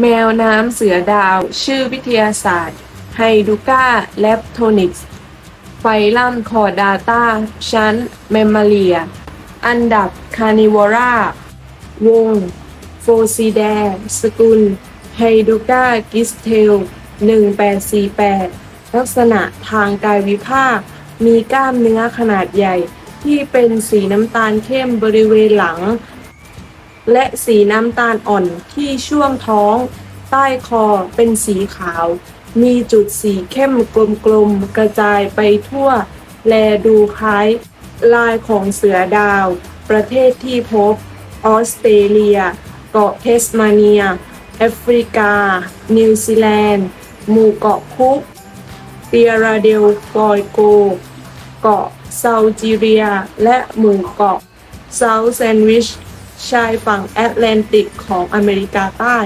แมวน้ำเสือดาว ชื่อวิทยาศาสตร์ ไฮดูก้าแลปโทนิกส์ไฟลัมคอร์ดาตาชั้น แมมมาเลีย อันดับคานิวอราวง โฟซีแด สกุล ไฮดูก้ากิสเทล 1848 ลักษณะทางกายวิภาค มีกล้ามเนื้อขนาดใหญ่ ที่เป็นสีน้ำตาลเข้มบริเวณหลัง และสีน้ำตาลอ่อนที่ช่วงท้อง ใต้คอเป็นสีขาว มีจุดสีเข้มกลมๆกระจายไปทั่ว แลดูคล้าย ลายของเสือดาว ประเทศที่พบ ออสเตรเลีย เกาะเทสมาเนีย แอฟริกา นิวซีแลนด์ หมู่เกาะคุกเตียราเดลฟอยโก เกาะเซาจีเรีย และหมู่เกาะเซาท์แซนวิช ชายฝั่งแอตแลนติกของอเมริกาใต้